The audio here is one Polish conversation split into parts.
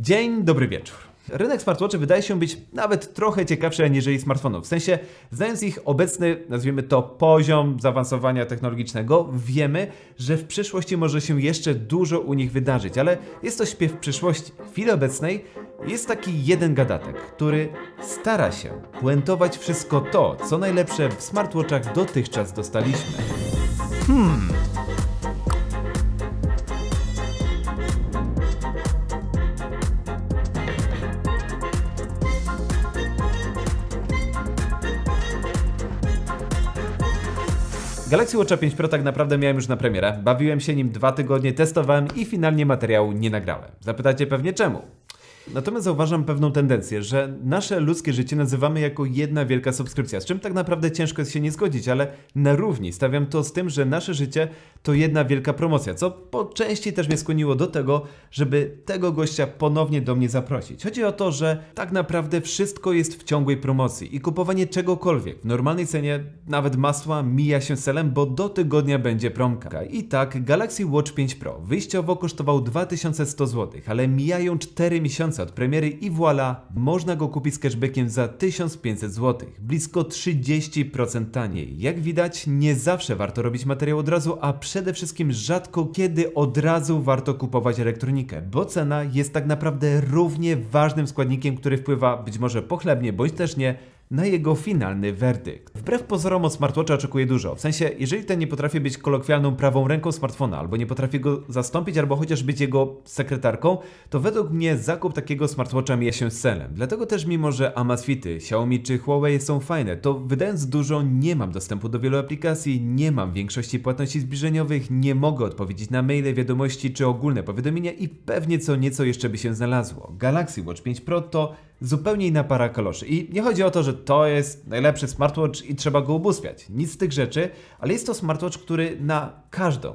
Dzień dobry wieczór. Rynek smartwatchy wydaje się być nawet trochę ciekawszy aniżeli smartfonów. W sensie, znając ich obecny, nazwijmy to, poziom zaawansowania technologicznego, wiemy, że w przyszłości może się jeszcze dużo u nich wydarzyć, ale jest to śpiew przyszłości. W chwili obecnej jest taki jeden gadatek, który stara się puentować wszystko to, co najlepsze w smartwatchach dotychczas dostaliśmy. Galaxy Watcha 5 Pro tak naprawdę miałem już na premierę. Bawiłem się nim dwa tygodnie, testowałem i finalnie materiału nie nagrałem. Zapytacie pewnie czemu? Natomiast zauważam pewną tendencję, że nasze ludzkie życie nazywamy jako jedna wielka subskrypcja, z czym tak naprawdę ciężko jest się nie zgodzić, ale na równi stawiam to z tym, że nasze życie to jedna wielka promocja, co po części też mnie skłoniło do tego, żeby tego gościa ponownie do mnie zaprosić. Chodzi o to, że tak naprawdę wszystko jest w ciągłej promocji i kupowanie czegokolwiek w normalnej cenie, nawet masła, mija się celem, bo do tygodnia będzie promka. I tak Galaxy Watch 5 Pro wyjściowo kosztował 2100 zł, ale mijają 4 miesiące od premiery i voilà, można go kupić z cashbackiem za 1500 zł, blisko 30% taniej. Jak widać, nie zawsze warto robić materiał od razu, a przede wszystkim rzadko kiedy od razu warto kupować elektronikę, bo cena jest tak naprawdę równie ważnym składnikiem, który wpływa być może pochlebnie, bądź też nie na jego finalny werdykt. Wbrew pozorom od smartwatcha oczekuję dużo. W sensie, jeżeli ten nie potrafi być kolokwialną prawą ręką smartfona, albo nie potrafi go zastąpić, albo chociaż być jego sekretarką, to według mnie zakup takiego smartwatcha mija się z celem. Dlatego też mimo, że Amazfity, Xiaomi czy Huawei są fajne, to wydając dużo nie mam dostępu do wielu aplikacji, nie mam większości płatności zbliżeniowych, nie mogę odpowiedzieć na maile, wiadomości czy ogólne powiadomienia i pewnie co nieco jeszcze by się znalazło. Galaxy Watch 5 Pro to zupełnie inna para kaloszy. I nie chodzi o to, że to jest najlepszy smartwatch i trzeba go ubóstwiać. Nic z tych rzeczy, ale jest to smartwatch, który na każdą,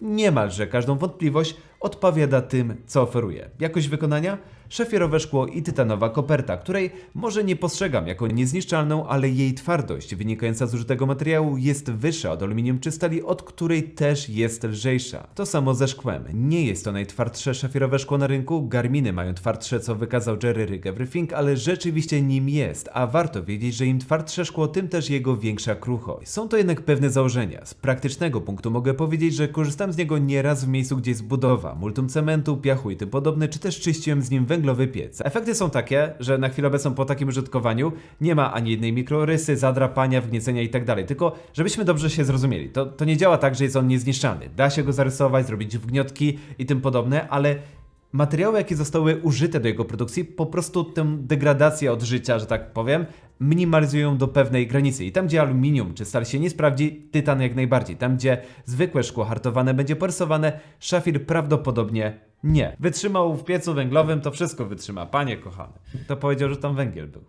niemalże każdą wątpliwość odpowiada tym, co oferuje. Jakość wykonania? Szafierowe szkło i tytanowa koperta, której może nie postrzegam jako niezniszczalną, ale jej twardość wynikająca z użytego materiału jest wyższa od aluminium czy stali, od której też jest lżejsza. To samo ze szkłem. Nie jest to najtwardsze szafierowe szkło na rynku, Garminy mają twardsze, co wykazał Jerry Rig Everything, ale rzeczywiście nim jest, a warto wiedzieć, że im twardsze szkło, tym też jego większa kruchość. Są to jednak pewne założenia. Z praktycznego punktu mogę powiedzieć, że korzystam z niego nieraz w miejscu, gdzie jest budowa, multum cementu, piachu i tym podobne, czy też czyściłem z nim węglowy piec. Efekty są takie, że na chwilę obecną po takim użytkowaniu nie ma ani jednej mikrorysy, zadrapania, wgniecenia i tak. Tylko, żebyśmy dobrze się zrozumieli, to, to nie działa tak, że jest on niezniszczalny. Da się go zarysować, zrobić wgniotki i tym podobne, ale materiały, jakie zostały użyte do jego produkcji, po prostu tę degradację od życia, że tak powiem, minimalizują do pewnej granicy. I tam, gdzie aluminium czy stal się nie sprawdzi, tytan jak najbardziej. Tam, gdzie zwykłe szkło hartowane będzie porysowane, szafir prawdopodobnie nie. Wytrzymał w piecu węglowym, to wszystko wytrzyma. Panie kochany. To powiedział, że tam węgiel był.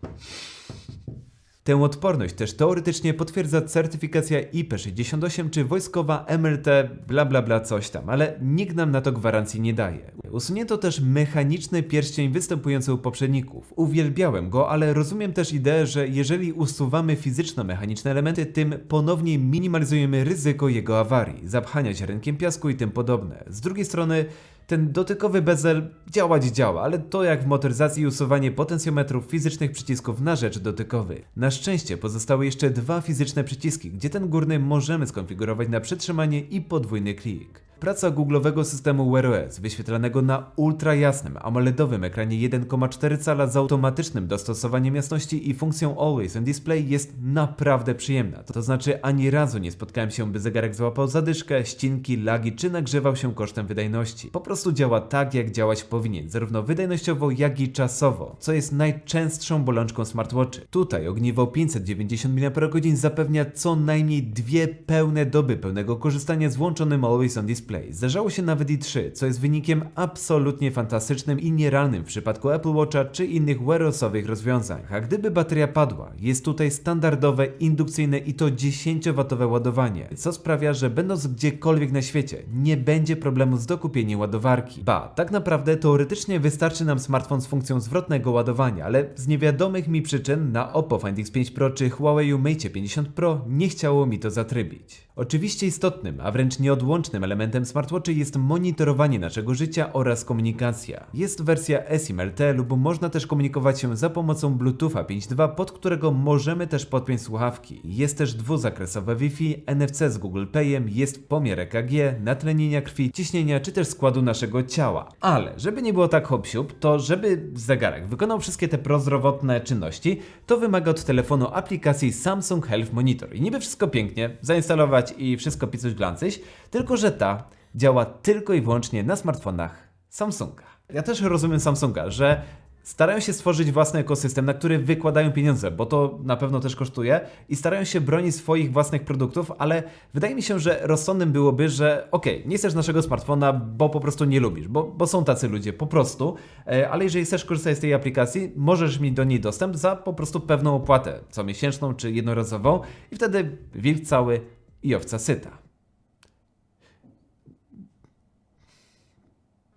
Tę odporność też teoretycznie potwierdza certyfikacja IP68 czy wojskowa MLT bla bla bla coś tam, ale nikt nam na to gwarancji nie daje. Usunięto też mechaniczny pierścień występujący u poprzedników. Uwielbiałem go, ale rozumiem też ideę, że jeżeli usuwamy fizyczno-mechaniczne elementy, tym ponownie minimalizujemy ryzyko jego awarii, zapchania ziarenkiem piasku i tym podobne. Z drugiej strony ten dotykowy bezel działać działa, ale to jak w motoryzacji usuwanie potencjometrów fizycznych przycisków na rzecz dotykowej. Na szczęście pozostały jeszcze dwa fizyczne przyciski, gdzie ten górny możemy skonfigurować na przytrzymanie i podwójny klik. Praca Google'owego systemu Wear OS, wyświetlanego na ultra jasnym AMOLEDowym ekranie 1,4 cala z automatycznym dostosowaniem jasności i funkcją Always on Display jest naprawdę przyjemna. To znaczy ani razu nie spotkałem się, by zegarek złapał zadyszkę, ścinki, lagi czy nagrzewał się kosztem wydajności. Po prostu działa tak, jak działać powinien, zarówno wydajnościowo, jak i czasowo, co jest najczęstszą bolączką smartwatchy. Tutaj ogniwo 590 mAh zapewnia co najmniej dwie pełne doby pełnego korzystania z włączonym Always on Display. Zdarzało się nawet i 3, co jest wynikiem absolutnie fantastycznym i nierealnym w przypadku Apple Watcha czy innych wearosowych rozwiązań. A gdyby bateria padła, jest tutaj standardowe, indukcyjne i to 10W ładowanie, co sprawia, że będąc gdziekolwiek na świecie, nie będzie problemu z dokupieniem ładowarki. Ba, tak naprawdę teoretycznie wystarczy nam smartfon z funkcją zwrotnego ładowania, ale z niewiadomych mi przyczyn na Oppo Find X5 Pro czy Huawei Mate 50 Pro nie chciało mi to zatrybić. Oczywiście istotnym, a wręcz nieodłącznym elementem smartwatchy jest monitorowanie naszego życia oraz komunikacja. Jest wersja eSIM LTE lub można też komunikować się za pomocą Bluetootha 5.2, pod którego możemy też podpiąć słuchawki. Jest też dwuzakresowe Wi-Fi, NFC z Google Payem, jest pomiar EKG, natlenienia krwi, ciśnienia czy też składu naszego ciała. Ale żeby nie było tak hop to żeby zegarek wykonał wszystkie te prozdrowotne czynności, to wymaga od telefonu aplikacji Samsung Health Monitor. I niby wszystko pięknie, zainstalować i wszystko picuś glancyś, tylko że ta działa tylko i wyłącznie na smartfonach Samsunga. Ja też rozumiem Samsunga, że starają się stworzyć własny ekosystem, na który wykładają pieniądze, bo to na pewno też kosztuje i starają się bronić swoich własnych produktów, ale wydaje mi się, że rozsądnym byłoby, że okej, nie chcesz naszego smartfona, bo po prostu nie lubisz, bo, bo są tacy ludzie, po prostu, e, ale jeżeli chcesz korzystać z tej aplikacji, możesz mieć do niej dostęp za po prostu pewną opłatę, co miesięczną czy jednorazową i wtedy wilk cały i owca syta.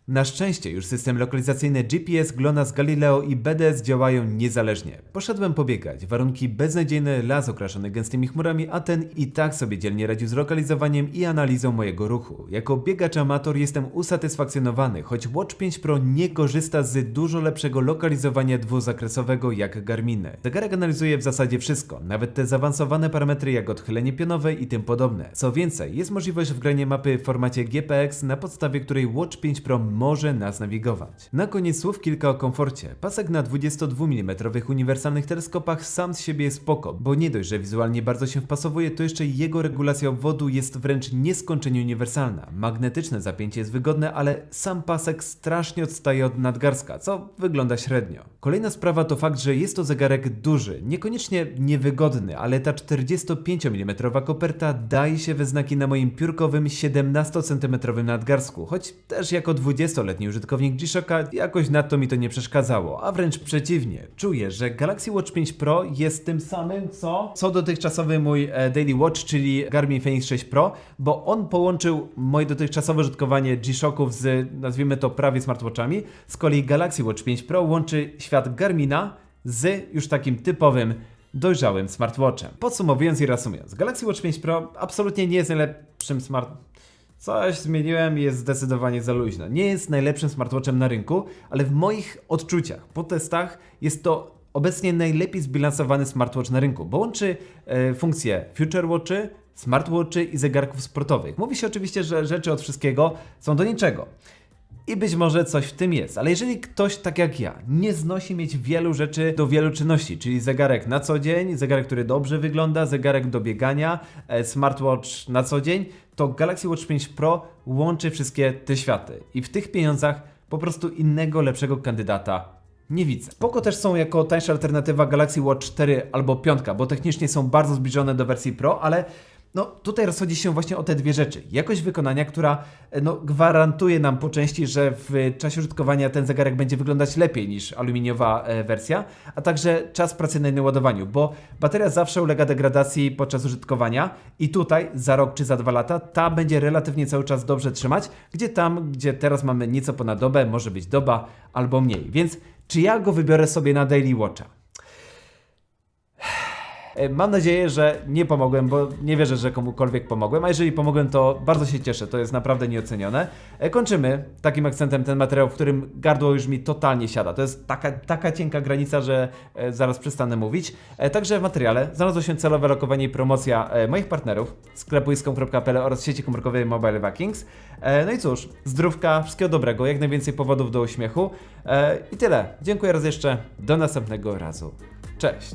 Na szczęście już system lokalizacyjny GPS, GLONASS, Galileo i BDS działają niezależnie. Poszedłem pobiegać, warunki beznadziejne, las okraszony gęstymi chmurami, a ten i tak sobie dzielnie radził z lokalizowaniem i analizą mojego ruchu. Jako biegacz amator jestem usatysfakcjonowany, choć Watch 5 Pro nie korzysta z dużo lepszego lokalizowania dwuzakresowego jak Garminy. Zegarek analizuje w zasadzie wszystko, nawet te zaawansowane parametry jak odchylenie pionowe i tym podobne. Co więcej, jest możliwość wgrania mapy w formacie GPX, na podstawie której Watch 5 Pro może nas nawigować. Na koniec słów kilka o komforcie. Pasek na 22 mm uniwersalnych teleskopach sam z siebie jest spoko, bo nie dość, że wizualnie bardzo się wpasowuje, to jeszcze jego regulacja obwodu jest wręcz nieskończenie uniwersalna. Magnetyczne zapięcie jest wygodne, ale sam pasek strasznie odstaje od nadgarstka, co wygląda średnio. Kolejna sprawa to fakt, że jest to zegarek duży, niekoniecznie niewygodny, ale ta 45 mm koperta daje się we znaki na moim piórkowym 17 cm nadgarstku, choć też jako 20 20-letni użytkownik G-Shocka jakoś nadto mi to nie przeszkadzało, a wręcz przeciwnie. Czuję, że Galaxy Watch 5 Pro jest tym samym co, co dotychczasowy mój e, Daily Watch, czyli Garmin Fenix 6 Pro, bo on połączył moje dotychczasowe użytkowanie G-Shocków z, nazwijmy to, prawie smartwatchami. Z kolei Galaxy Watch 5 Pro łączy świat Garmina z już takim typowym dojrzałym smartwatchem. Podsumowując i reasumując, Galaxy Watch 5 Pro absolutnie nie jest najlepszym smart Coś zmieniłem i jest zdecydowanie za luźno. Nie jest najlepszym smartwatchem na rynku, ale w moich odczuciach, po testach, jest to obecnie najlepiej zbilansowany smartwatch na rynku, bo łączy e, funkcje Future Watchy, smartwatchy i zegarków sportowych. Mówi się oczywiście, że rzeczy od wszystkiego są do niczego. I być może coś w tym jest, ale jeżeli ktoś tak jak ja nie znosi mieć wielu rzeczy do wielu czynności, czyli zegarek na co dzień, zegarek, który dobrze wygląda, zegarek do biegania, e, smartwatch na co dzień, to Galaxy Watch 5 Pro łączy wszystkie te światy. I w tych pieniądzach po prostu innego, lepszego kandydata nie widzę. Spoko też są jako tańsza alternatywa Galaxy Watch 4 albo 5, bo technicznie są bardzo zbliżone do wersji Pro, ale no tutaj rozchodzi się właśnie o te dwie rzeczy. Jakość wykonania, która e, no, gwarantuje nam po części, że w czasie użytkowania ten zegarek będzie wyglądać lepiej niż aluminiowa e, wersja, a także czas pracy na naładowaniu, bo bateria zawsze ulega degradacji podczas użytkowania i tutaj za rok czy za dwa lata ta będzie relatywnie cały czas dobrze trzymać, gdzie tam, gdzie teraz mamy nieco ponad dobę, może być doba albo mniej. Więc czy ja go wybiorę sobie na Daily Watcha? E, mam nadzieję, że nie pomogłem, bo nie wierzę, że komukolwiek pomogłem, a jeżeli pomogłem, to bardzo się cieszę, to jest naprawdę nieocenione. E, kończymy takim akcentem ten materiał, w którym gardło już mi totalnie siada. To jest taka, taka cienka granica, że e, zaraz przestanę mówić. Także w materiale znalazło się celowe lokowanie i promocja moich partnerów, sklepu iską.pl oraz sieci komórkowej Mobile Vikings. No i cóż, zdrówka, wszystkiego dobrego, jak najwięcej powodów do uśmiechu. I tyle. Dziękuję raz jeszcze. Do następnego razu. Cześć.